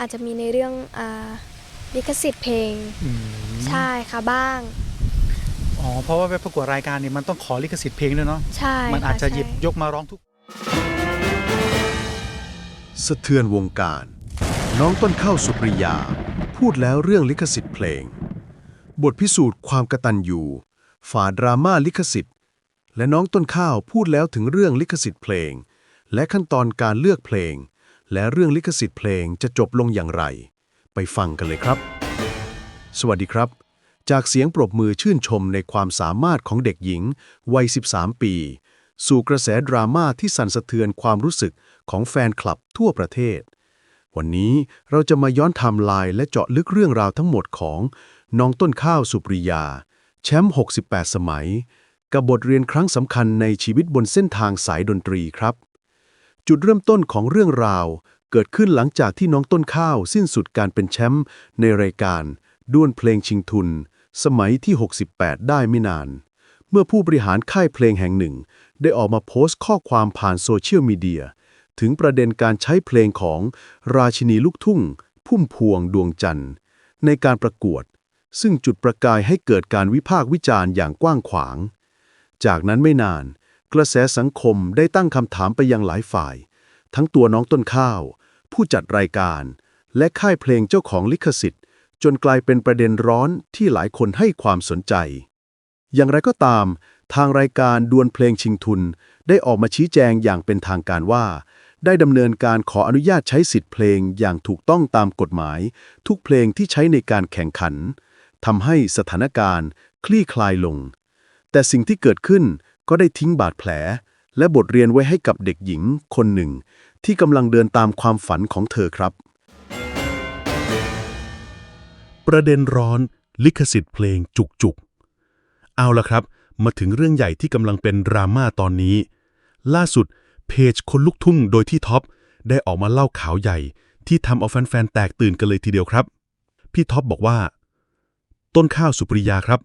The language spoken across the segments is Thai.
อาจจะมีในเรื่องอ่าลิขสิทธิ์เพลง อืมใช่ค่ะบ้าง อ๋อเพราะว่าไปประกวดรายการเนี่ยมันต้องขอลิขสิทธิ์เพลงด้วยเนาะใช่มันอาจจะค่หยิบใช่ ยกมาร้องทุก สะเทือนวงการ น้องต้นข้าวสุปริยา พูดแล้วเรื่องลิขสิทธิ์เพลง บทพิสูจน์ความกตัญญูฝ่าดราม่าลิขสิทธิ์ และน้องต้นข้าวพูดแล้วถึงเรื่องลิขสิทธิ์เพลง และขั้นตอนการเลือกเพลง และเรื่องลิขสิทธิ์เพลงจะจบลงอย่างไร ไปฟังกันเลยครับ สวัสดีครับ จากเสียงปรบมือชื่นชมในความสามารถของเด็กหญิง วัย 13 ปี สู่กระแสดราม่าที่สั่นสะเทือนความรู้สึกของแฟนคลับทั่วประเทศ วันนี้เราจะมาย้อนไทม์ไลน์และเจาะลึกเรื่องราวทั้งหมดของน้องต้นข้าวสุปริยา แชมป์ 68 สมัย กับบทเรียนครั้งสำคัญในชีวิตบนเส้นทางสายดนตรีครับ จุดเริ่มต้นของเรื่องราว เกิดขึ้นหลังจากที่น้องต้นข้าวสิ้นสุดการเป็นแชมป์ในรายการ ด้วนเพลงชิงทุน สมัยที่ 68 ได้ไม่นาน เมื่อผู้บริหารค่ายเพลงแห่งหนึ่ง ได้ออกมาโพสต์ข้อความผ่านโซเชียลมีเดียถึงประเด็นการใช้เพลงของราชินีลูกทุ่ง พุ่มพวงดวงจันทร์ ในการประกวด ซึ่งจุดประกายให้เกิดการวิพากษ์วิจารณ์อย่างกว้างขวาง จากนั้นไม่นาน กระแสสังคมได้ตั้งคำถามไปยังหลายฝ่าย ทั้งตัวน้องต้นข้าว ผู้จัดรายการ และค่ายเพลงเจ้าของลิขสิทธิ์ จนกลายเป็นประเด็นร้อนที่หลายคนให้ความสนใจ อย่างไรก็ตาม ทางรายการดวลเพลงชิงทุน ได้ออกมาชี้แจงอย่างเป็นทางการว่า ได้ดำเนินการขออนุญาตใช้สิทธิ์เพลงอย่างถูกต้องตามกฎหมาย ทุกเพลงที่ใช้ในการแข่งขันทำให้สถานการณ์ คลี่คลายลง แต่สิ่งที่เกิดขึ้น ก็ได้ทิ้งบาดแผล และบทเรียนไว้ให้กับเด็กหญิงคนหนึ่ง ที่กำลังเดินตามความฝันของเธอครับ ประเด็นร้อนลิขสิทธิ์เพลงจุกจุกเอาละครับ มาถึงเรื่องใหญ่ที่กำลังเป็นดราม่าตอนนี้ ล่าสุดเพจคนลุกทุ่งโดยที่ท็อปได้ออกมาเล่าข่าวใหญ่ ที่ทำเอาแฟนๆแตกตื่นกันเลยทีเดียวครับ พี่ท็อปบอกว่า ต้นข้าวสุปริยาครับ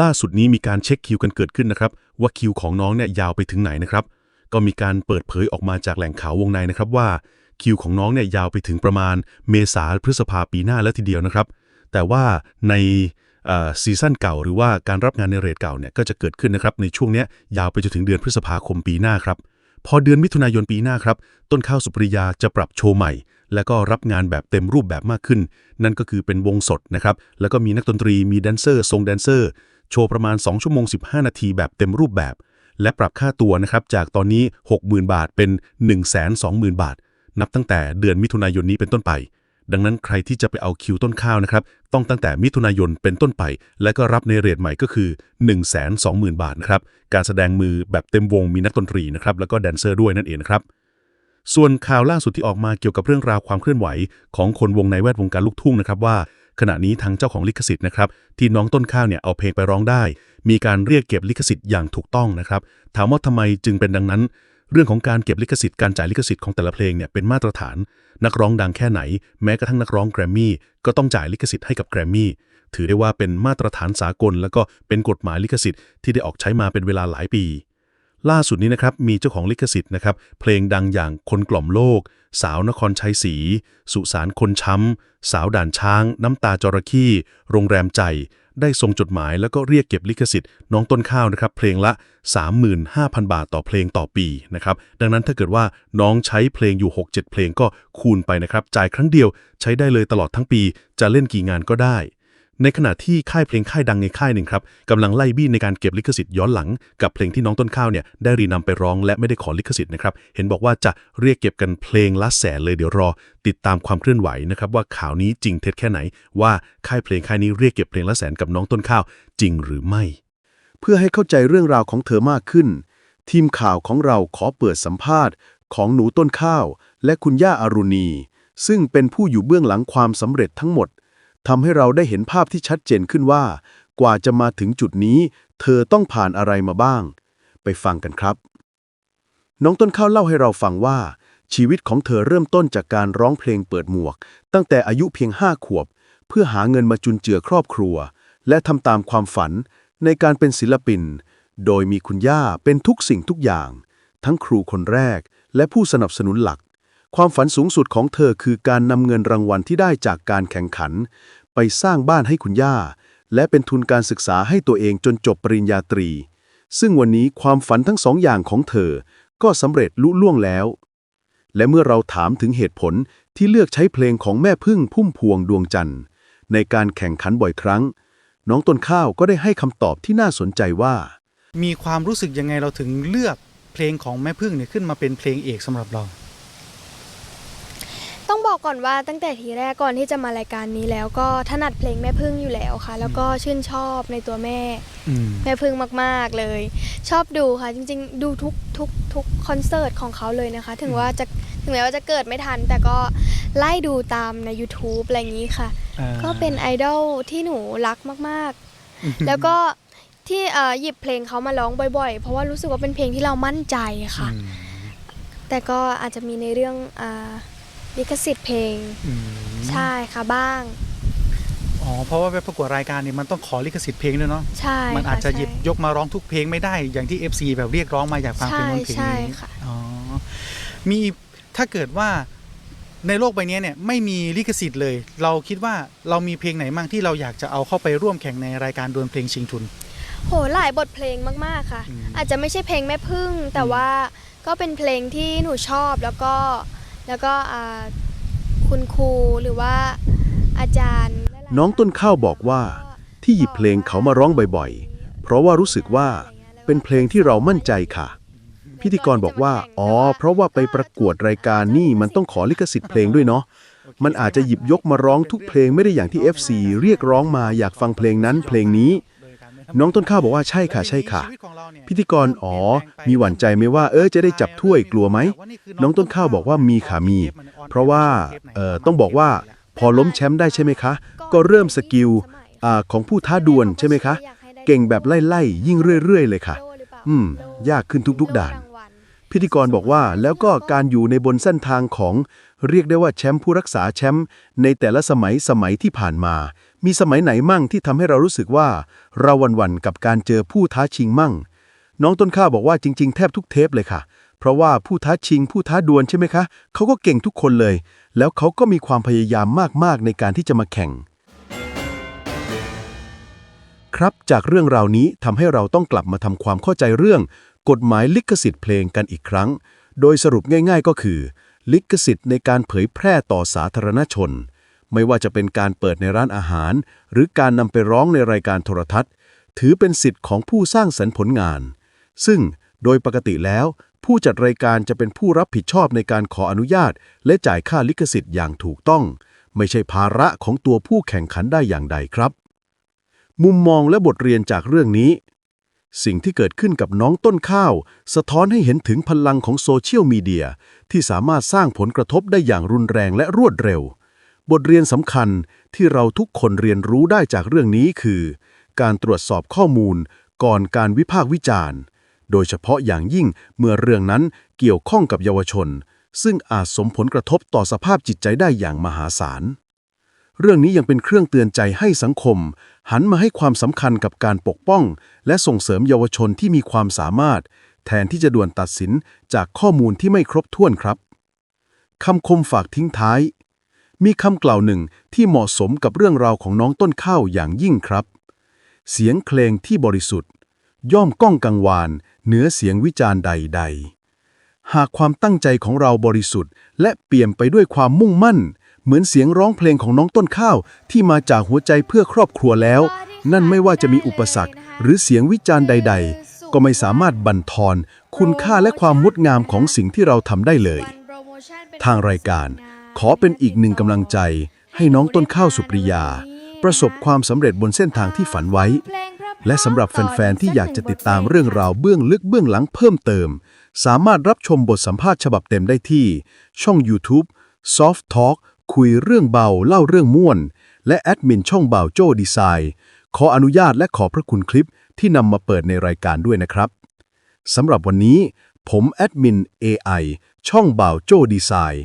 ล่าสุดนี้มีการเช็คคิวกันเกิดขึ้นนะครับ ว่าคิวของน้องเนี่ยยาวไปถึงไหนนะครับ ก็มีการเปิดเผยออกมาจากแหล่งข่าววงในนะครับว่าคิวของน้องเนี่ยยาวไปถึงประมาณเมษาพฤษภาปีหน้าแล้วทีเดียวนะครับ แต่ว่าในซีซั่นเก่าหรือว่าการรับงานในเรทเก่าเนี่ยก็จะเกิดขึ้นนะครับในช่วงนี้ยยาวไปจนถึงเดือนพฤษภาคมปีหน้าครับ พอเดือนมิถุนายนปีหน้าครับ ต้นข้าวสุปริยาจะปรับโชว์ใหม่ แล้วก็รับงานแบบเต็มรูปแบบมากขึ้น นั่นก็คือเป็นวงสดนะครับแล้วก็มีนักดนตรีมีแดนเซอร์ทรงแดนเซอร์ โชว์ประมาณ 2 ชั่วโมง 15 นาทีแบบเต็มรูปแบบ และปรับค่าตัวนะครับจากตอนนี้ 60,000 บาทเป็น 120,000 บาท นับตั้งแต่เดือนมิถุนายนนี้เป็นต้นไป ดังนั้นใครที่จะไปเอาคิวต้นข้าวนะครับต้องตั้งแต่มิถุนายนเป็นต้นไป และก็รับในเรทใหม่ก็คือ 120,000 บาทนะครับการแสดงมือแบบเต็มวงมีนักดนตรีนะครับแล้วก็แดนเซอร์ด้วยนั่นเองนะครับส่วนข่าวล่าสุดที่ออกมาเกี่ยวกับเรื่องราวความเคลื่อนไหว ของคนวงในแวดวงการลูกทุ่งนะครับว่า ขณะนี้ทางเจ้าของลิขสิทธิ์นะครับที่น้องต้นข้าวเนี่ยเอาเพลงไปร้องได้ มีการเรียกเก็บลิขสิทธิ์อย่างถูกต้องนะครับถามว่าทำไมจึงเป็นดังนั้น เรื่องของการเก็บลิขสิทธิ์การจ่ายลิขสิทธิ์ของแต่ละเพลงเนี่ยเป็นมาตรฐาน นักร้องดังแค่ไหน แม้กระทั่งนักร้องแกรมมี่ก็ต้องจ่ายลิขสิทธิ์ให้กับแกรมมี่ถือได้ว่าเป็นมาตรฐานสากล แล้วก็เป็นกฎหมายลิขสิทธิ์ที่ได้ออกใช้มาเป็นเวลาหลายปี ล่าสุดนี้นะครับมีเจ้าของลิขสิทธิ์นะครับเพลงดังอย่างคนกล่อมโลก สาวนครชัยศรีสุสานคนช้ำ สาวด่านช้าง น้ำตาจระเข้โรงแรมใจ ได้ส่งจดหมายแล้วก็เรียกเก็บลิขสิทธิ์น้องต้นข้าวนะครับเพลงละ 35,000 บาทต่อเพลงต่อปีนะครับดังนั้นถ้าเกิดว่าน้องใช้เพลงอยู่ 6-7 เพลงก็คูณไปนะครับจ่ายครั้งเดียวใช้ได้เลยตลอดทั้งปี จะเล่นกี่งานก็ได้ ในขณะที่ค่ายเพลงค่ายดังในค่ายหนึ่งครับกำลังไล่บี้ในการเก็บลิขสิทธิ์ย้อนหลัง กับเพลงที่น้องต้นข้าวเนี่ยได้รีนำไปร้องและไม่ได้ขอลิขสิทธิ์นะครับเห็นบอกว่าจะเรียกเก็บกันเพลงละแสนเลยเดี๋ยวรอ ติดตามความเคลื่อนไหวนะครับว่าข่าวนี้จริงเท็จแค่ไหน ว่าค่ายเพลงค่ายนี้เรียกเก็บเพลงละแสนกับน้องต้นข้าว จริงหรือไม่ เพื่อให้เข้าใจเรื่องราวของเธอมากขึ้น ทีมข่าวของเราขอเปิดสัมภาษณ์ ของหนูต้นข้าว และคุณย่าอารุณี ซึ่งเป็นผู้อยู่เบื้องหลังความสำเร็จทั้งหมด ทำให้เราได้เห็นภาพที่ชัดเจนขึ้นว่า กว่าจะมาถึงจุดนี้ เธอต้องผ่านอะไรมาบ้าง ไปฟังกันครับ น้องต้นข้าวเล่าให้เราฟังว่า ชีวิตของเธอเริ่มต้นจากการร้องเพลงเปิดหมวก ตั้งแต่อายุเพียงห้าขวบ เพื่อหาเงินมาจุนเจือครอบครัว และทำตามความฝันในการเป็นศิลปิน โดยมีคุณย่าเป็นทุกสิ่งทุกอย่าง ทั้งครูคนแรกและผู้สนับสนุนหลัก ความฝันสูงสุดของเธอคือการนำเงินรางวัลที่ได้จากการแข่งขัน ไปสร้างบ้านให้คุณย่า และเป็นทุนการศึกษาให้ตัวเองจนจบปริญญาตรี ซึ่งวันนี้ความฝันทั้งสองอย่างของเธอ ก็สำเร็จลุล่วงแล้ว และเมื่อเราถามถึงเหตุผลที่เลือกใช้เพลงของแม่พึ่งพุ่มพวงดวงจันทร์ ในการแข่งขันบ่อยครั้ง น้องต้นข้าวก็ได้ให้คำตอบที่น่าสนใจว่า มีความรู้สึกยังไงเราถึงเลือกเพลงของแม่พึ่งเนี่ยขึ้นมาเป็นเพลงเอกสำหรับเรา ต้องบอกก่อนว่าตั้งแต่ทีแรกก่อนที่จะมารายการนี้แล้วก็ถนัดเพลงแม่พึ่งอยู่แล้วค่ะ แล้วก็ชื่นชอบในตัวแม่ อืม แม่พึ่งมากๆเลย ชอบดูค่ะจริงๆ ดูทุกทุกทุกคอนเสิร์ตของเขาเลยนะคะ ถึงว่าจะถึงแม้ว่าจะเกิดไม่ทัน แต่ก็ไล่ดูตามใน YouTube อะไรอย่างนี้ค่ะ อ่า ก็เป็นไอดอลที่หนูรักมากๆ แล้วก็ที่เอ่อหยิบเพลงเขามาร้องบ่อยๆ เพราะว่ารู้สึกว่าเป็นเพลงที่เรามั่นใจค่ะอืมแต่ก็อาจจะมีในเรื่องอา ลิขสิทธิ์เพลง อืมใช่ค่ะบ้าง อ๋อเพราะว่าไปประกวดรายการเนี่ยมันต้องขอลิขสิทธิ์เพลงด้วยเนาะใช่มันอาจจะค่หยิบใช่ยกมาร้องทุกเพลงไม่ได้อย่างที่ FC แบบเรียกร้องมาอยากฟังเพลงนู้นเพลงใช่นี้ใช่ค่ะ อ๋อ มีถ้าเกิดว่าในโลกใบนี้เนี่ยไม่มีลิขสิทธิ์เลย เราคิดว่าเรามีเพลงไหนบ้างที่เราอยากจะเอาเข้าไปร่วมแข่งในรายการดวลเพลงชิงทุน โหหลายบทเพลงมากๆค่ะ อืมอาจจะไม่ใช่เพลงแม่พึ่ง แต่ว่าก็เป็นเพลงที่หนูชอบแล้วก็ แล้วก็คุณครูหรือว่าอาจารย์ น้องต้นข้าวบอกว่า ที่หยิบเพลงเขามาร้องบ่อยๆ เพราะว่ารู้สึกว่าเป็นเพลงที่เรามั่นใจค่ะ พิธีกรบอกว่า อ๋อ เพราะว่าไปประกวดรายการนี่มันต้องขอลิขสิทธิ์เพลงด้วยเนาะมันอาจจะหยิบยกมาร้องทุกเพลงไม่ได้อย่างที่ FC เรียกร้องมาอยากฟังเพลงนั้นเพลงนี้ น้องต้นข้าวบอกว่าใช่ค่ะใช่ค่ะ พิธีกรอ๋อ มีหวั่นใจไหมว่าเออจะได้จับถ้วยกลัวไหม น้องต้นข้าวบอกว่ามีค่ะมี เพราะว่าเอ่อต้องบอกว่าพอล้มแชมป์ได้ใช่ไหมคะ ก็เริ่มสกิลอ่าของผู้ท้าดวลใช่ไหมคะ เก่งแบบไล่ๆยิ่งเรื่อย ๆ เลยค่ะ อืม ยากขึ้นทุกๆด่าน พิธีกรบอกว่าแล้วก็การอยู่ในบนเส้นทางของเรียกได้ว่าแชมป์ผู้รักษาแชมป์ในแต่ละสมัยสมัยที่ผ่านมา มีสมัยไหนมั่งที่ทำให้เรารู้สึกว่า เราหวันๆกับการเจอผู้ท้าชิงมั่ง น้องต้นข้าบอกว่าจริง ๆ แทบทุกเทปเลยค่ะ เพราะว่าผู้ท้าชิง ผู้ท้าดวลใช่ไหมคะเขาก็เก่งทุกคนเลย แล้วเขาก็มีความพยายามมากๆในการที่จะมาแข่ง ครับจากเรื่องราวนี้ทำให้เราต้องกลับมาทำความเข้าใจเรื่อง กฎหมายลิขสิทธิ์เพลงกันอีกครั้ง โดยสรุปง่าย ๆ ก็คือ ลิขสิทธิ์ในการเผยแพร่ต่อสาธารณชน ไม่ว่าจะเป็นการเปิดในร้านอาหาร หรือการนำไปร้องในรายการโทรทัศน์ ถือเป็นสิทธิ์ของผู้สร้างสรรค์ผลงาน ซึ่งโดยปกติแล้ว ผู้จัดรายการจะเป็นผู้รับผิดชอบในการขออนุญาต และจ่ายค่าลิขสิทธิ์อย่างถูกต้อง ไม่ใช่ภาระของตัวผู้แข่งขันได้อย่างใดครับ มุมมองและบทเรียนจากเรื่องนี้ สิ่งที่เกิดขึ้นกับน้องต้นข้าว สะท้อนให้เห็นถึงพลังของโซเชียลมีเดียที่สามารถสร้างผลกระทบได้อย่างรุนแรงและรวดเร็ว บทเรียนสำคัญที่เราทุกคนเรียนรู้ได้จากเรื่องนี้คือ การตรวจสอบข้อมูลก่อนการวิพากษ์วิจารณ์ โดยเฉพาะอย่างยิ่งเมื่อเรื่องนั้นเกี่ยวข้องกับเยาวชน ซึ่งอาจสมผลกระทบต่อสภาพจิตใจได้อย่างมหาศาล เรื่องนี้ยังเป็นเครื่องเตือนใจให้สังคม หันมาให้ความสำคัญกับการปกป้อง และส่งเสริมเยาวชนที่มีความสามารถ แทนที่จะด่วนตัดสินจากข้อมูลที่ไม่ครบถ้วนครับคำคมฝากทิ้งท้าย มีคำกล่าวหนึ่งที่เหมาะสมกับเรื่องราวของน้องต้นข้าวอย่างยิ่งครับ เสียงเพลงที่บริสุทธิ์ ย่อมก้องกังวานเหนือเสียงวิจารณ์ใด ๆ หากความตั้งใจของเราบริสุทธิ์ และเปี่ยมไปด้วยความมุ่งมั่น เหมือนเสียงร้องเพลงของน้องต้นข้าวที่มาจากหัวใจเพื่อครอบครัวแล้ว นั่นไม่ว่าจะมีอุปสรรค หรือเสียงวิจารณ์ใด ๆ ก็ไม่สามารถบั่นทอน คุณค่าและความงดงามของสิ่งที่เราทำได้เลย ทางรายการ ขอเป็นอีกหนึ่งกำลังใจ ให้น้องต้นข้าวสุปริยา ประสบความสำเร็จบนเส้นทางที่ฝันไว้ และสำหรับแฟน ๆ ที่อยากจะติดตามเรื่องราวเบื้องลึกเบื้องหลังเพิ่มเติม สามารถรับชมบทสัมภาษณ์ฉบับเต็มได้ที่ ช่อง YouTube Soft Talk คุยเรื่องเบาเล่าเรื่องม่วน และแอดมินช่องเบาโจ้ดีไซน์ขออนุญาตและขอพระคุณคลิปที่นำมาเปิดในรายการด้วยนะครับสำหรับวันนี้ ผมแอดมิน AI ช่องเบาโจ้ดีไซน์